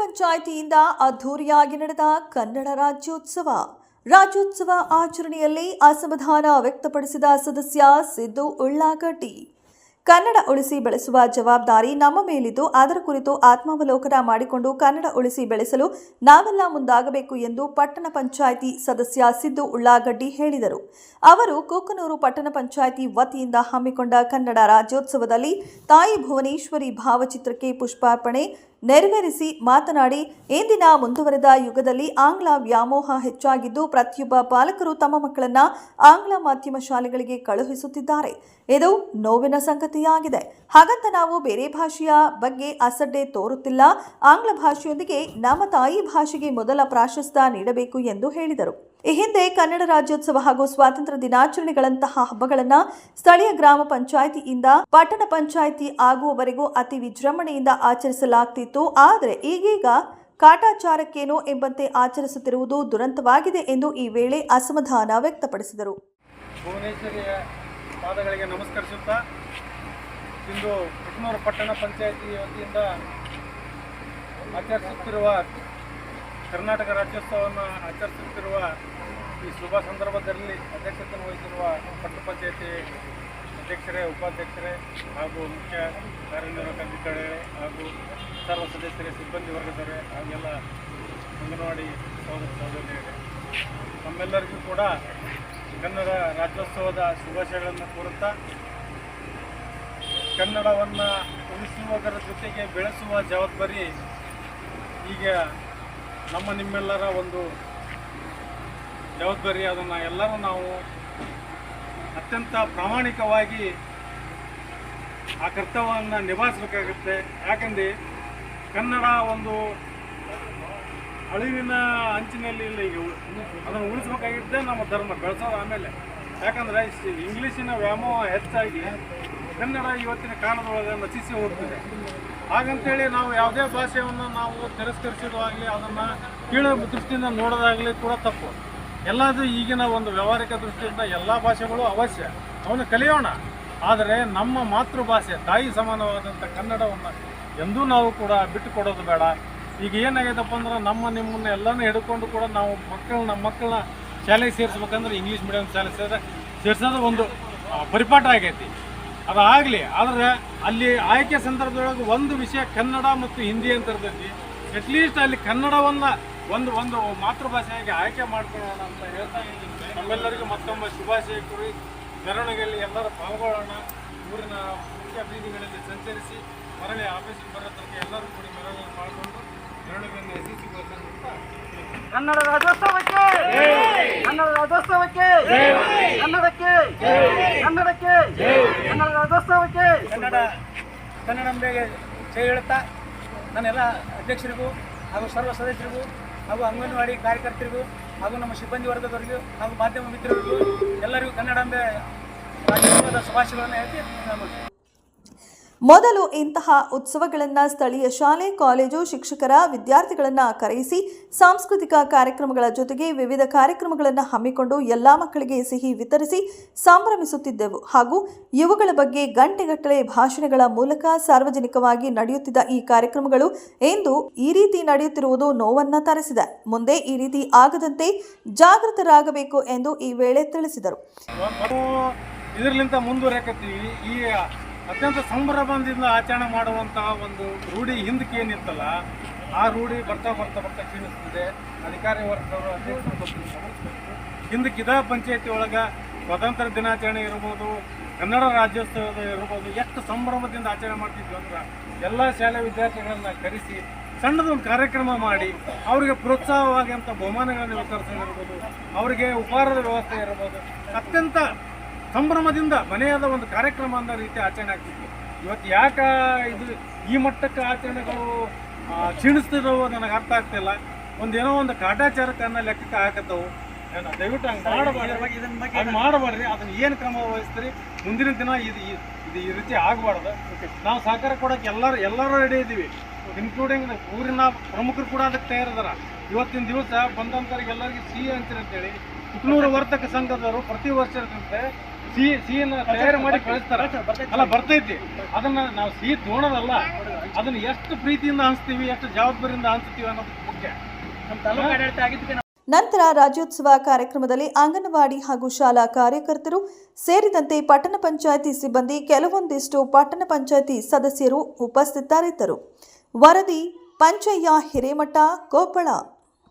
ಪಂಚಾಯಿತಿಯಿಂದ ಅದ್ಧೂರಿಯಾಗಿ ನಡೆದ ಕನ್ನಡ ರಾಜ್ಯೋತ್ಸವ. ರಾಜ್ಯೋತ್ಸವ ಆಚರಣೆಯಲ್ಲಿ ಅಸಮಾಧಾನ ವ್ಯಕ್ತಪಡಿಸಿದ ಸದಸ್ಯ ಸಿದ್ದು ಉಳ್ಳಾಗಡ್ಡಿ. ಕನ್ನಡ ಉಳಿಸಿ ಬೆಳೆಸುವ ಜವಾಬ್ದಾರಿ ನಮ್ಮ ಮೇಲಿದ್ದು, ಅದರ ಕುರಿತು ಆತ್ಮಾವಲೋಕನ ಮಾಡಿಕೊಂಡು ಕನ್ನಡ ಉಳಿಸಿ ಬೆಳೆಸಲು ನಾವೆಲ್ಲ ಮುಂದಾಗಬೇಕು ಎಂದು ಪಟ್ಟಣ ಪಂಚಾಯಿತಿ ಸದಸ್ಯ ಸಿದ್ದು ಉಳ್ಳಾಗಡ್ಡಿ ಹೇಳಿದರು. ಅವರು ಕೂಕನೂರು ಪಟ್ಟಣ ಪಂಚಾಯಿತಿ ವತಿಯಿಂದ ಹಮ್ಮಿಕೊಂಡ ಕನ್ನಡ ರಾಜ್ಯೋತ್ಸವದಲ್ಲಿ ತಾಯಿ ಭುವನೇಶ್ವರಿ ಭಾವಚಿತ್ರಕ್ಕೆ ಪುಷ್ಪಾರ್ಪಣೆ ನೆರವೇರಿಸಿ ಮಾತನಾಡಿ, ಇಂದಿನ ಮುಂದುವರೆದ ಯುಗದಲ್ಲಿ ಆಂಗ್ಲ ವ್ಯಾಮೋಹ ಹೆಚ್ಚಾಗಿದ್ದು, ಪ್ರತಿಯೊಬ್ಬ ಪಾಲಕರು ತಮ್ಮ ಮಕ್ಕಳನ್ನ ಆಂಗ್ಲ ಮಾಧ್ಯಮ ಶಾಲೆಗಳಿಗೆ ಕಳುಹಿಸುತ್ತಿದ್ದಾರೆ. ಇದು ನೋವಿನ ಸಂಗತಿಯಾಗಿದೆ. ಹಾಗಂತ ನಾವು ಬೇರೆ ಭಾಷೆಯ ಬಗ್ಗೆ ಅಸಡ್ಡೆ ತೋರುತ್ತಿಲ್ಲ. ಆಂಗ್ಲ ಭಾಷೆಯೊಂದಿಗೆ ನಮ್ಮ ತಾಯಿ ಭಾಷೆಗೆ ಮೊದಲ ಪ್ರಾಶಸ್ತ್ಯ ನೀಡಬೇಕು ಎಂದು ಹೇಳಿದರು. ಈ ಹಿಂದೆ ಕನ್ನಡ ರಾಜ್ಯೋತ್ಸವ ಹಾಗೂ ಸ್ವಾತಂತ್ರ್ಯ ದಿನಾಚರಣೆಗಳಂತಹ ಹಬ್ಬಗಳನ್ನು ಸ್ಥಳೀಯ ಗ್ರಾಮ ಪಂಚಾಯಿತಿಯಿಂದ ಪಟ್ಟಣ ಪಂಚಾಯಿತಿ ಆಗುವವರೆಗೂ ಅತಿ ವಿಜೃಂಭಣೆಯಿಂದ ಆಚರಿಸಲಾಗ್ತಿತ್ತು. ಆದರೆ ಈಗೀಗ ಕಾಟಾಚಾರಕ್ಕೇನೋ ಎಂಬಂತೆ ಆಚರಿಸುತ್ತಿರುವುದು ದುರಂತವಾಗಿದೆ ಎಂದು ಈ ವೇಳೆ ಅಸಮಾಧಾನ ವ್ಯಕ್ತಪಡಿಸಿದರು. ಪಾದಗಳಿಗೆ ನಮಸ್ಕರಿಸುತ್ತಾ ಇಂದು ಪಟ್ಟಣ ಪಂಚಾಯಿತಿ ವತಿಯಿಂದ ಆಚರಿಸುತ್ತಿರುವ ಕರ್ನಾಟಕ ರಾಜ್ಯೋತ್ಸವವನ್ನು ಆಚರಿಸುತ್ತಿರುವ ಈ ಶುಭ ಸಂದರ್ಭದಲ್ಲಿ ಅಧ್ಯಕ್ಷತೆ ವಹಿಸಿರುವ ಪಟ್ಟಣ ಪಂಚಾಯಿತಿ ಅಧ್ಯಕ್ಷರೇ, ಉಪಾಧ್ಯಕ್ಷರೇ ಹಾಗೂ ಮುಖ್ಯ ಕಾರ್ಯನಿರ್ವಾಹಕ ಅಧಿಕಾರಿಗಳೇ ಹಾಗೂ ಸರ್ವ ಸದಸ್ಯರೇ, ಸಿಬ್ಬಂದಿ ವರ್ಗದವರೇ ಹಾಗೆಲ್ಲ ಅಂಗನವಾಡಿ ಸಹೋದರ ಸಹೋದರಿಯರೇ. ನಮ್ಮೆಲ್ಲರಿಗೂ ಕೂಡ ಕನ್ನಡ ರಾಜ್ಯೋತ್ಸವದ ಶುಭಾಶಯಗಳನ್ನು ಕೋರುತ್ತಾ ಕನ್ನಡವನ್ನು ಉಳಿಸುವುದರ ಜೊತೆಗೆ ಬೆಳೆಸುವ ಜವಾಬ್ದಾರಿ ಈಗ ನಮ್ಮ ನಿಮ್ಮೆಲ್ಲರ ಒಂದು ಜವಾಬ್ದಾರಿ, ಅದನ್ನು ಎಲ್ಲರೂ ನಾವು ಅತ್ಯಂತ ಪ್ರಾಮಾಣಿಕವಾಗಿ ಆ ಕರ್ತವ್ಯವನ್ನು ನಿಭಾಯಿಸಬೇಕಾಗುತ್ತೆ. ಯಾಕಂದರೆ ಕನ್ನಡ ಒಂದು ಅಳಿವಿನ ಅಂಚಿನಲ್ಲಿ ಇಲ್ಲ ಈಗ. ಅದನ್ನು ಉಳಿಸ್ಬೇಕಾಗಿದ್ದೇ ನಮ್ಮ ಧರ್ಮ, ಬೆಳೆಸೋದು ಆಮೇಲೆ. ಯಾಕಂದರೆ ಇಂಗ್ಲೀಷಿನ ವ್ಯಾಮೋಹ ಹೆಚ್ಚಾಗಿ ಕನ್ನಡ ಇವತ್ತಿನ ಕಾಲದೊಳಗೆ ನಚಿಸಿ ಹೋಗ್ತಿದೆ. ಹಾಗಂತೇಳಿ ನಾವು ಯಾವುದೇ ಭಾಷೆಯನ್ನು ನಾವು ತಿರಸ್ಕರಿಸೋದಾಗಲಿ ಅದನ್ನು ಕೀಳು ದೃಷ್ಟಿಯಿಂದ ನೋಡೋದಾಗಲಿ ಕೂಡ ತಪ್ಪು. ಎಲ್ಲದೂ ಈಗಿನ ಒಂದು ವ್ಯವಹಾರಿಕ ದೃಷ್ಟಿಯಿಂದ ಎಲ್ಲ ಭಾಷೆಗಳು ಅವಶ್ಯ. ಅವನು ಕಲಿಯೋಣ. ಆದರೆ ನಮ್ಮ ಮಾತೃಭಾಷೆ, ತಾಯಿ ಸಮಾನವಾದಂಥ ಕನ್ನಡವನ್ನು ಎಂದೂ ನಾವು ಕೂಡ ಬಿಟ್ಟು ಕೊಡೋದು ಬೇಡ. ಈಗ ಏನಾಗೈತಪ್ಪ ಅಂದ್ರೆ ನಮ್ಮ ನಿಮ್ಮನ್ನ ಎಲ್ಲನೂ ಹಿಡ್ಕೊಂಡು ಕೂಡ ನಾವು ಮಕ್ಕಳನ್ನ ಮಕ್ಕಳನ್ನ ಶಾಲೆಗೆ ಸೇರಿಸ್ಬೇಕಂದ್ರೆ ಇಂಗ್ಲೀಷ್ ಮೀಡಿಯಂ ಶಾಲೆ ಸೇರಿದ್ರೆ ಸೇರಿಸೋದು ಒಂದು ಪರಿಪಾಠ ಆಗೈತಿ. ಅದಾಗಲಿ, ಆದರೆ ಅಲ್ಲಿ ಆಯ್ಕೆ ಸಂದರ್ಭದೊಳಗೆ ಒಂದು ವಿಷಯ ಕನ್ನಡ ಮತ್ತು ಹಿಂದಿ ಅಂತ ಇರ್ತೈತಿ. ಅಟ್ಲೀಸ್ಟ್ ಅಲ್ಲಿ ಕನ್ನಡವನ್ನು ಒಂದು ಒಂದು ಮಾತೃಭಾಷೆಯಾಗಿ ಆಯ್ಕೆ ಮಾಡ್ಕೊಳ್ಳೋಣ ಅಂತ ಹೇಳ್ತಾ ಇದ್ದೀನಿ. ನಮ್ಮೆಲ್ಲರಿಗೂ ಮತ್ತೊಮ್ಮೆ ಶುಭಾಶಯ ಕೋರಿ ಮೆರವಣಿಗೆಯಲ್ಲಿ ಎಲ್ಲರೂ ಪಾಲ್ಗೊಳ್ಳೋಣ. ಊರಿನ ಮುಖ್ಯ ಬೀದಿಗಳಲ್ಲಿ ಸಂಚರಿಸಿ ಮರಳಿ ಆಫೀಸಿಗೆ ಬರೋ ತನಕ ಎಲ್ಲರೂ ಕೂಡಿ ಮೆರವಣಿಗೆ ಮಾಡಿಕೊಂಡು ಮೆರವಣಿಗೆಯನ್ನು ಯಶಸ್ವಿಗೊಳಿಸೋಣ ಅಂತ ಕನ್ನಡ ರಾಜ್ಯೋತ್ಸವಕ್ಕೆ! ಕನ್ನಡ ರಾಜ್ಯೋತ್ಸವಕ್ಕೆ! ಕನ್ನಡಕ್ಕೆ! ಕನ್ನಡಕ್ಕೆ! ಕನ್ನಡ ಕನ್ನಡಂಬೆಗೆ ಜಯ ಹೇಳುತ್ತಾ ನನ್ನೆಲ್ಲ ಅಧ್ಯಕ್ಷರಿಗೂ ಹಾಗೂ ಸರ್ವ ಸದಸ್ಯರಿಗೂ ಹಾಗೂ ಅಂಗನವಾಡಿ ಕಾರ್ಯಕರ್ತರಿಗೂ ಹಾಗೂ ನಮ್ಮ ಸಿಬ್ಬಂದಿ ವರ್ಗದವರಿಗೂ ಹಾಗೂ ಮಾಧ್ಯಮ ಮಿತ್ರರಿಗೂ ಎಲ್ಲರಿಗೂ ಕನ್ನಡಾಂಬೆ ರಾಜ್ಯೋತ್ಸವದ ಶುಭಾಶಯಗಳನ್ನು ಹೇಳ್ತೀನಿ ಮೊದಲು ಇಂತಹ ಉತ್ಸವಗಳನ್ನು ಸ್ಥಳೀಯ ಶಾಲೆ, ಕಾಲೇಜು, ಶಿಕ್ಷಕರ ವಿದ್ಯಾರ್ಥಿಗಳನ್ನು ಕರೆಯಿಸಿ ಸಾಂಸ್ಕೃತಿಕ ಕಾರ್ಯಕ್ರಮಗಳ ಜೊತೆಗೆ ವಿವಿಧ ಕಾರ್ಯಕ್ರಮಗಳನ್ನು ಹಮ್ಮಿಕೊಂಡು ಎಲ್ಲ ಮಕ್ಕಳಿಗೆ ಸಿಹಿ ವಿತರಿಸಿ ಸಂಭ್ರಮಿಸುತ್ತಿದ್ದೆವು. ಹಾಗೂ ಇವುಗಳ ಬಗ್ಗೆ ಗಂಟೆಗಟ್ಟಲೆ ಭಾಷಣಗಳ ಮೂಲಕ ಸಾರ್ವಜನಿಕವಾಗಿ ನಡೆಯುತ್ತಿದ್ದ ಈ ಕಾರ್ಯಕ್ರಮಗಳು ಇಂದು ಈ ರೀತಿ ನಡೆಯುತ್ತಿರುವುದು ನೋವನ್ನ ತರಿಸಿದೆ. ಮುಂದೆ ಈ ರೀತಿ ಆಗದಂತೆ ಜಾಗೃತರಾಗಬೇಕು ಎಂದು ಈ ವೇಳೆ ತಿಳಿಸಿದರು. ಅತ್ಯಂತ ಸಂಭ್ರಮದಿಂದ ಆಚರಣೆ ಮಾಡುವಂತಹ ಒಂದು ರೂಢಿ ಹಿಂದಕ್ಕೆ ಏನಿತ್ತಲ್ಲ, ಆ ರೂಢಿ ಬರ್ತಾ ಬರ್ತಾ ಬರ್ತಾ ಕ್ಷೀಣಿಸ್ತಿದೆ ಅಧಿಕಾರಿ ವರ್ಗದವರು. ಹಿಂದಕ್ಕೆ ಇದ ಪಂಚಾಯತಿ ಒಳಗೆ ಸ್ವತಂತ್ರ ದಿನಾಚರಣೆ ಇರ್ಬೋದು, ಕನ್ನಡ ರಾಜ್ಯೋತ್ಸವ ಇರ್ಬೋದು, ಎಷ್ಟು ಸಂಭ್ರಮದಿಂದ ಆಚರಣೆ ಮಾಡ್ತಿದ್ವಿ ಅಂದ್ರೆ ಎಲ್ಲ ಶಾಲೆ ವಿದ್ಯಾರ್ಥಿಗಳನ್ನ ಕರೆಸಿ ಸಣ್ಣದೊಂದು ಕಾರ್ಯಕ್ರಮ ಮಾಡಿ ಅವರಿಗೆ ಪ್ರೋತ್ಸಾಹವಾಗಿ ಅಂತ ಬಹುಮಾನಗಳನ್ನು ವಿತರಿಸೋದಿರ್ಬೋದು, ಅವರಿಗೆ ಉಪಹಾರದ ವ್ಯವಸ್ಥೆ ಇರ್ಬೋದು, ಅತ್ಯಂತ ಸಂಭ್ರಮದಿಂದ ಮನೆಯಾದ ಒಂದು ಕಾರ್ಯಕ್ರಮ ಅನ್ನೋ ರೀತಿ ಆಚರಣೆ ಆಗ್ತಿತ್ತು. ಇವತ್ತು ಯಾಕೆ ಇದು ಈ ಮಟ್ಟಕ್ಕೆ ಆಚರಣೆಗಳು ಕ್ಷೀಣಿಸ್ತಿರೋ ನನಗೆ ಅರ್ಥ ಆಗ್ತಿಲ್ಲ ಒಂದೇನೋ ಒಂದು ಕಾಟಾಚಾರಕ್ಕೆ ಅನ್ನೋ ಲೆಕ್ಕಕ್ಕೆ ಹಾಕತ್ತವು. ದಯವಿಟ್ಟು ಹಂಗೆ ಮಾಡಬಾರ್ರಿ ಅದನ್ನ ಏನು ಕ್ರಮ ವಹಿಸ್ತೀರಿ? ಮುಂದಿನ ದಿನ ಇದು ಇದು ಈ ರೀತಿ ಆಗಬಾರ್ದು. ನಾವು ಸಹಕಾರ ಕೊಡೋಕೆ ಎಲ್ಲರೂ ಎಲ್ಲರೂ ರೆಡಿ ಇದ್ದೀವಿ ಇನ್ಕ್ಲೂಡಿಂಗ್ ಊರಿನ ಪ್ರಮುಖರು ಕೂಡ ಅದಕ್ಕೆ ತಯಾರಿದಾರ. ಇವತ್ತಿನ ದಿವಸ ಬಂದಂಥವ್ರಿಗೆ ಎಲ್ಲರಿಗೂ ಸಿಹಿ ಹಂಚಿರಿ ಅಂತೇಳಿ ಕುಕ್ನೂರು ವರ್ತಕ ಸಂಘದವರು ಪ್ರತಿ ವರ್ಷದಂತೆ ಸಿಹಿ ಸಿಹಿನ ತಯಾರು ಮಾಡಿ ಕಳಿಸ್ತಾರೆ. ಅಲ್ಲ ಬರ್ತೈತಿ. ಅದನ್ನ ನಾವು ಸಿಹಿ ತೋಣದಲ್ಲ ಅದನ್ನ ಎಷ್ಟು ಪ್ರೀತಿಯಿಂದ ಹಂಚ್ತೀವಿ ಎಷ್ಟು ಜವಾಬ್ದಾರಿಯಿಂದ ಹಂಚ್ತೀವಿ ಅನ್ನೋದು ಮುಖ್ಯ. ನಮ್ಮ ತಾಲೂಕು ಆಡಳಿತ ಆಗಿದ್ದಕ್ಕೆ ನಂತರ ರಾಜ್ಯೋತ್ಸವ ಕಾರ್ಯಕ್ರಮದಲ್ಲಿ ಅಂಗನವಾಡಿ ಹಾಗೂ ಶಾಲಾ ಕಾರ್ಯಕರ್ತರು ಸೇರಿದಂತೆ ಪಟ್ಟಣ ಪಂಚಾಯಿತಿ ಸಿಬ್ಬಂದಿ ಕೆಲವೊಂದಿಷ್ಟು ಪಟ್ಟಣ ಪಂಚಾಯಿತಿ ಸದಸ್ಯರು ಉಪಸ್ಥಿತರಿದ್ದರು. ವರದಿ ಪಂಚಯ್ಯ ಹಿರೇಮಠ ಕೊಪ್ಪಳ.